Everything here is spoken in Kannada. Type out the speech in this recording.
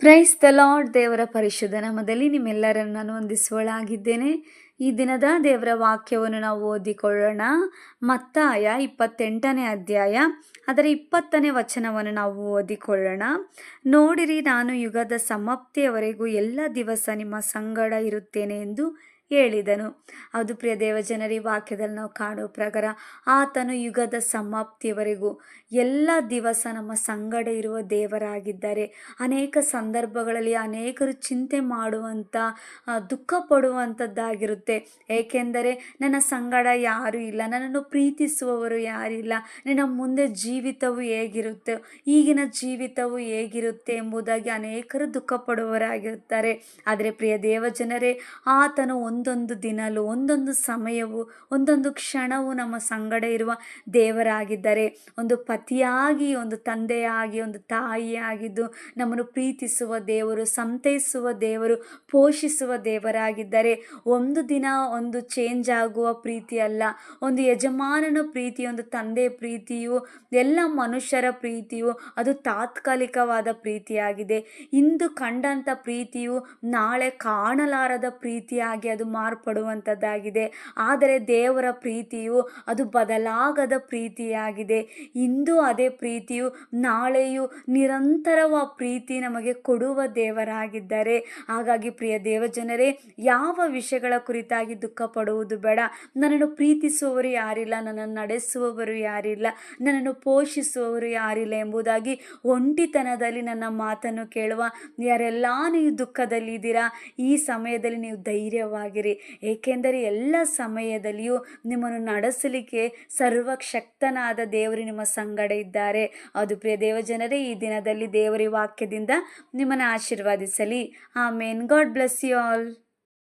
ಪ್ರೈಸ್ ದ ಲಾರ್ಡ್ ದೇವರ ಪರಿಶುದ್ಧ ನಾಮದಲ್ಲಿ ನಿಮ್ಮೆಲ್ಲರನ್ನು ನಾನು ವಂದಿಸುವಳಾಗಿದ್ದೇನೆ ಈ ದಿನದ ದೇವರ ವಾಕ್ಯವನ್ನು ನಾವು ಓದಿಕೊಳ್ಳೋಣ. ಮತ್ತಾಯ ಇಪ್ಪತ್ತೆಂಟನೇ ಅಧ್ಯಾಯ, ಅದರ ಇಪ್ಪತ್ತನೇ ವಚನವನ್ನು ನಾವು ಓದಿಕೊಳ್ಳೋಣ. ನೋಡಿರಿ, ನಾನು ಯುಗದ ಸಮಾಪ್ತಿಯವರೆಗೂ ಎಲ್ಲ ದಿವಸ ನಿಮ್ಮ ಸಂಗಡ ಇರುತ್ತೇನೆ ಎಂದು ಹೇಳಿದನು. ಅದು ಪ್ರಿಯ ದೇವಜನರಿ ವಾಕ್ಯದಲ್ಲಿ ನಾವು ಕಾಣುವ ಪ್ರಕಾರ ಆತನು ಯುಗದ ಸಮಾಪ್ತಿಯವರೆಗೂ ಎಲ್ಲ ದಿವಸ ನಮ್ಮ ಸಂಗಡ ಇರುವ ದೇವರಾಗಿದ್ದಾರೆ. ಅನೇಕ ಸಂದರ್ಭಗಳಲ್ಲಿ ಅನೇಕರು ಚಿಂತೆ ಮಾಡುವಂಥ ದುಃಖ ಪಡುವಂಥದ್ದಾಗಿರುತ್ತೆ ಏಕೆಂದರೆ ನನ್ನ ಸಂಗಡ ಯಾರೂ ಇಲ್ಲ, ನನ್ನನ್ನು ಪ್ರೀತಿಸುವವರು ಯಾರಿಲ್ಲ ನನ್ನ ಮುಂದೆ ಜೀವಿತವು ಹೇಗಿರುತ್ತೆ, ಈಗಿನ ಜೀವಿತವು ಹೇಗಿರುತ್ತೆ ಎಂಬುದಾಗಿ ಅನೇಕರು ದುಃಖ ಪಡುವವರಾಗಿರುತ್ತಾರೆ. ಆದರೆ ಪ್ರಿಯ ದೇವಜನರೇ, ಆತನು ಒಂದೊಂದು ದಿನಲು, ಒಂದೊಂದು ಸಮಯವು, ಒಂದೊಂದು ಕ್ಷಣವು ನಮ್ಮ ಸಂಗಡ ಇರುವ ದೇವರಾಗಿದ್ದಾರೆ, ಒಂದು ಪತಿಯಾಗಿ, ಒಂದು ತಂದೆಯಾಗಿ, ಒಂದು ತಾಯಿಯಾಗಿದ್ದು ನಮ್ಮನ್ನು ಪ್ರೀತಿಸುವ ದೇವರು, ಸಂತೈಸುವ ದೇವರು, ಪೋಷಿಸುವ ದೇವರಾಗಿದ್ದಾರೆ, ಒಂದು ದಿನ ಒಂದು ಚೇಂಜ್ ಆಗುವ ಪ್ರೀತಿ ಅಲ್ಲ ಒಂದು ಯಜಮಾನನ ಪ್ರೀತಿ, ಒಂದು ತಂದೆ ಪ್ರೀತಿಯು, ಎಲ್ಲ ಮನುಷ್ಯರ ಪ್ರೀತಿಯು, ಅದು ತಾತ್ಕಾಲಿಕವಾದ ಪ್ರೀತಿಯಾಗಿದೆ. ಇಂದು ಕಂಡಂಥ ಪ್ರೀತಿಯು ನಾಳೆ ಕಾಣಲಾರದ ಪ್ರೀತಿಯಾಗಿ ಅದು ಮಾರ್ಪಡುವಂಥದ್ದಾಗಿದೆ. ಆದರೆ ದೇವರ ಪ್ರೀತಿಯು ಅದು ಬದಲಾಗದ ಪ್ರೀತಿಯಾಗಿದೆ. ಇಂದು ಅದೇ ಪ್ರೀತಿಯು ನಾಳೆಯು ನಿರಂತರವ ಪ್ರೀತಿ ನಮಗೆ ಕೊಡುವ ದೇವರಾಗಿದ್ದಾರೆ, ಹಾಗಾಗಿ ಪ್ರಿಯ ದೇವಜನರೇ, ಯಾವ ವಿಷಯಗಳ ಕುರಿತಾಗಿ ದುಃಖ ಪಡುವುದು ಬೇಡ. ನನ್ನನ್ನು ಪ್ರೀತಿಸುವವರು ಯಾರಿಲ್ಲ, ನನ್ನನ್ನು ನಡೆಸುವವರು ಯಾರಿಲ್ಲ, ನನ್ನನ್ನು ಪೋಷಿಸುವವರು ಯಾರಿಲ್ಲ ಎಂಬುದಾಗಿ ಒಂಟಿತನದಲ್ಲಿ ನನ್ನ ಮಾತನ್ನು ಕೇಳುವ ಯಾರೆಲ್ಲ ನೀವು ದುಃಖದಲ್ಲಿದ್ದೀರಾ? ಈ ಸಮಯದಲ್ಲಿ ನೀವು ಧೈರ್ಯವಾಗಿರಿ ಏಕೆಂದರೆ ಎಲ್ಲ ಸಮಯದಲ್ಲಿಯೂ ನಿಮ್ಮನ್ನು ನಡೆಸಲಿಕ್ಕೆ ಸರ್ವಶಕ್ತನಾದ ದೇವರು ನಿಮ್ಮ ಸಂಗಡ ಇದ್ದಾರೆ. ಅದು ಪ್ರಿಯ ದೇವಜನರೇ, ಈ ದಿನದಲ್ಲಿ ದೇವರ ವಾಕ್ಯದಿಂದ ನಿಮ್ಮನ್ನು ಆಶೀರ್ವಾದಿಸಲಿ. Amen. God bless you all.